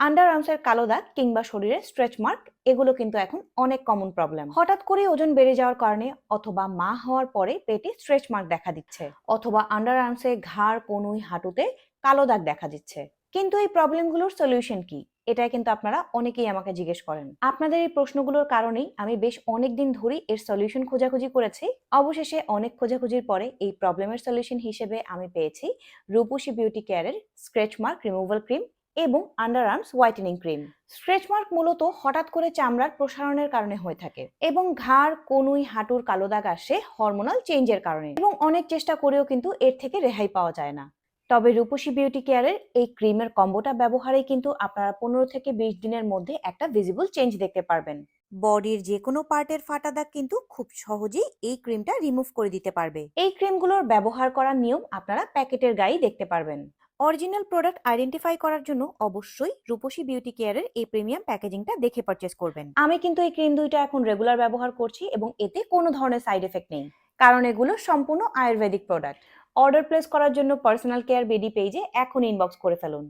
Under আর্মসের কালো দাগ কিংবা শরীরে স্ট্রেচ মার্ক এগুলো কিন্তু এখন অনেক কমন প্রবলেম হঠাৎ করে ওজন বেড়ে যাওয়ার কারণে অথবা মা হওয়ার পরে পেটে স্ট্রেচ মার্ক দেখা দিচ্ছে, অথবা আন্ডার আর্মসে ঘাড় কনুই হাঁটুতে কালো দাগ দেখা দিচ্ছে। কিন্তু এই প্রবলেমগুলোর সলিউশন কি? এটা কিন্তু আপনারা অনেকেই আমাকে জিজ্ঞেস করেন। আপনাদের এই প্রশ্নগুলোর কারণেই আমি বেশ অনেক দিন ধরেই এর সলিউশন খোঁজাখুঁজি করেছি। অবশেষে অনেক খোঁজাখুঁজির পরে এই প্রবলেমের সলিউশন হিসেবে আমি পেয়েছি রূপসী বিউটি কেয়ারের স্ক্রেচ মার্ক রিমুভাল ক্রিম এবং under arms whitening cream stretch mark মূলত হঠাৎ করে চামড়ার প্রসারণের কারণে হয়ে থাকে এবং ঘাড় কনুই হাঁটুর কালো দাগ আসে হরমোনাল চেঞ্জের কারণে এবং অনেক চেষ্টা করেও কিন্তু এর থেকে রেহাই পাওয়া যায় না। তবে রূপসী বিউটি কেয়ারের এই ক্রিমের কম্বোটা ব্যবহারে কিন্তু আপনারা পনেরো থেকে বিশ দিনের মধ্যে একটা ভিজিবল চেঞ্জ দেখতে পারবেন। বডির যে কোনো পার্টের ফাটা দাগ কিন্তু খুব সহজেই এই ক্রিমটা রিমুভ করে দিতে পারবে। এই ক্রিমগুলোর ব্যবহার করার নিয়ম আপনারা প্যাকেটের গায়েই দেখতে পারবেন। অরিজিনাল প্রোডাক্ট আইডেন্টিফাই করার জন্য অবশ্যই রূপসী বিউটি কেয়ারের এই প্রিমিয়াম প্যাকেজিংটা দেখে পারচেস করবেন। আমি কিন্তু এই ক্রিম দুইটা এখন রেগুলার ব্যবহার করছি এবং এতে কোনো ধরনের সাইড এফেক্ট নেই। কারণ এগুলো সম্পূর্ণ আয়ুর্বেদিক প্রোডাক্ট অর্ডার প্লেস করার জন্য পার্সোনাল কেয়ার বিডি পেজে এখন ইনবক্স করে ফেলুন।